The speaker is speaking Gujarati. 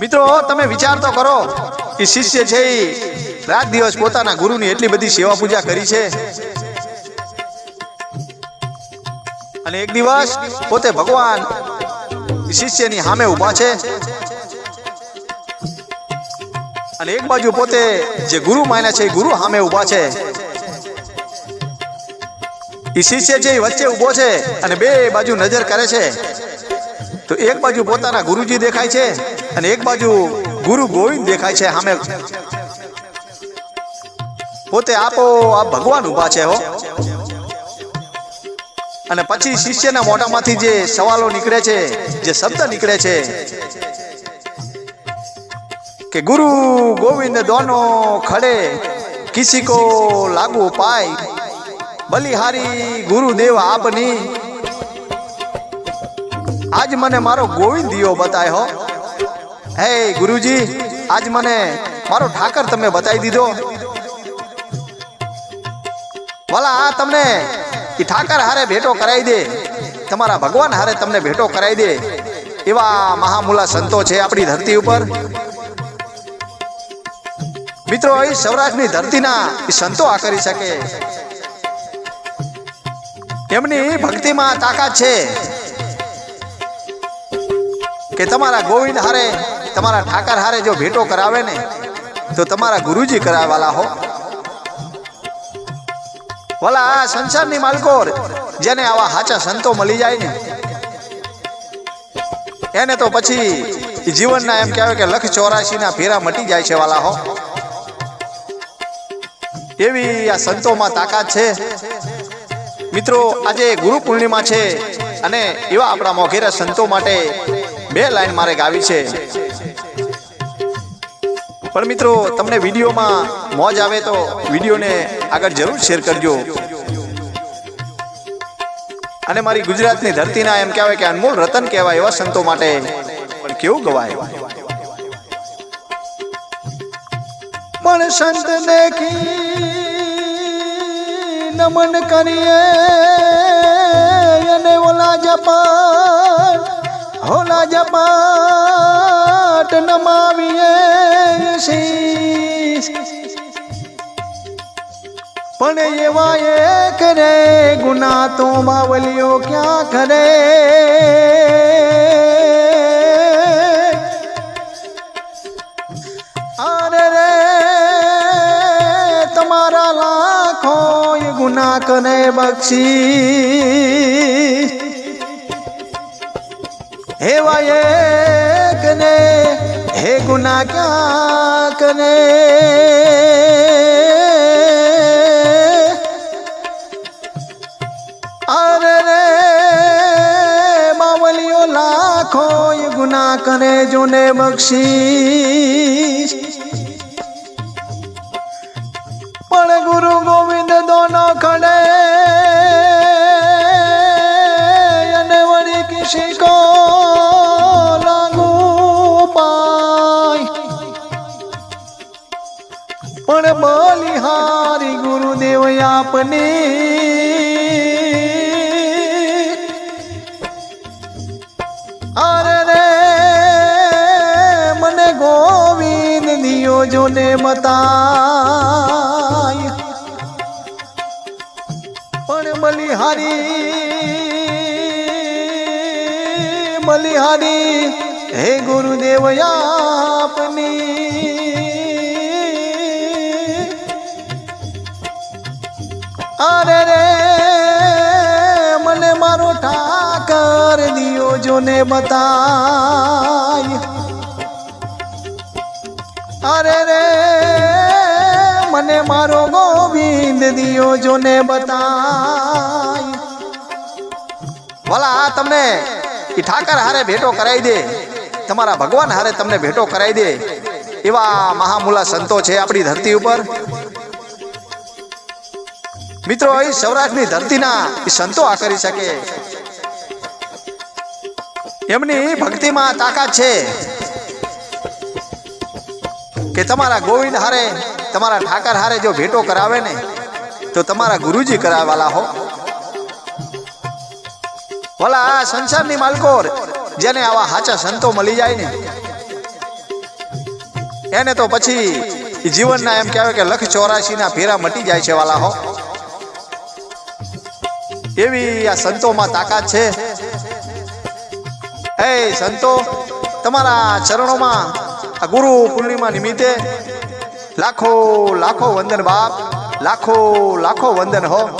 મિત્રો, તમે વિચાર તો કરો કે શિષ્ય છે એ રાત દિવસ પોતાના ગુરુની એટલી બધી સેવા પૂજા કરી છે. અને એક દિવસ પોતે ભગવાન શિષ્યની સામે ઊભા છે. અને એક બાજુ પોતે જે ગુરુ માન્યા છે, એ ગુરુ સામે ઊભા છે. એ શિષ્ય છે એ વચ્ચે ઊભો છે અને બે બાજુ નજર કરે છે. તો એક બાજુ પોતાના ગુરુજી દેખાય છે અને એક બાજુ ગુરુ ગોવિંદ દેખાય છે સામે. પોતે આપો, આ ભગવાન ઊભા છે હો. અને પછી શિષ્યના મોઢામાંથી જે સવાલો નીકળે છે, જે શબ્દ નીકળે છે, કે ગુરુ ગોવિંદ દોનો ખડે, કિસી કો લાગુ પાય, બલિહારી ગુરુદેવ આપની આજ મને મારો ગોવિંદ દિયો બતાય હો. ગુરુજી, આજ મને મારો ઠાકર તમે બતાવી દીધો. વાલા આ તમને એ ઠાકર હારે ભેટો કરાવી દે. તમારા ભગવાન હારે તમને ભેટો કરાવી દે. એવા મહામુલા સંતો છે આપણી ધરતી ઉપર. મિત્રો એ સૌરાષ્ટ્રની ધરતીના સંતો આ કરી શકે. એમની ભક્તિમાં તાકાત છે. કે તમારા ગોવિંદ હારે, તમારા ઠાકર હારે જો ભેટો કરાવે ને, તો તમારા ગુરુજી કરાવવાલા હો. વલા આ સંસારની માલકોર, જેને આવા હાચા સંતો મળી જાય ને, એને તો પછી જીવનના એમ કહેવાય કે લખ ચોરાશી ના ફેરા મટી જાય છે વાલા હો. એવી આ સંતોમાં તાકાત છે. મિત્રો, આજે ગુરુ પૂર્ણિમા છે અને એવા આપણા મોઘેરા સંતો માટે બે લાઈન મારે ગાવી છે. પણ મિત્રો, તમને વિડીયોમાં મોજ આવે તો વિડીયોને આગળ જરૂર શેર કરજો. અને મારી ગુજરાતની ધરતીના એમ કહેવાય કે અનમોલ રતન કહેવાય એવા સંતો માટે પણ કેવું ગવાય? પણ સંત દેખી નમન કરીએ. હોલા પાટ નમાવીએ શીશ. પણ એવા એ કરે ગુના તો બાવલીઓ ક્યાં કરે? અરે રે, તમારા લાખો ગુના કરે બક્ષી. હેવા એક ને હે ગુના ક્યાં કરે અરે રે બાવલીઓ લાખો ગુના કરે, જોને બક્ષી પણ ગુરુ ગોવિંદ દોનો ખડે, અને વળી કિસી ગુરુદેવ આપને. અરે રે, મને ગોવિંદ દિયો જોને બતાય. પણ બલિહારી બલિહારી, હે ગુરુદેવ આપની. અરે રે, મને મારો ઠાકર દિયો જોને બતાય. અરે રે, મને મારો ગોવિંદ દિયો જોને બતાય. ભલા તમને એ ઠાકર હારે ભેટો કરાવી દે, તમારા ભગવાન હારે તમને ભેટો કરાવી દે. એવા મહામુલા સંતો છે આપણી ધરતી ઉપર. મિત્રો, અહીં સૌરાષ્ટ્રની ધરતીના સંતો આ કરી શકે. એમની ભક્તિમાં તાકાત છે કે તમારા ગોવિંદ હારે, તમારા ઠાકર હારે જો ભેટો કરાવે ને, તો તમારા ગુરુજી કરાવવાલા હો. ભલા આ સંસારની માલકોર જેને આવા હાચા સંતો મળી જાય ને, એને તો પછી જીવનના એમ કહેવાય કે લખ ચોરાશી ના ફેરા મટી જાય છે વાલા હો. એવી આ સંતોમાં તાકાત છે. હે સંતો, તમારા ચરણોમાં આ ગુરુ પૂર્ણિમા નિમિત્તે લાખો લાખો વંદન બાપ, લાખો લાખો વંદન હો.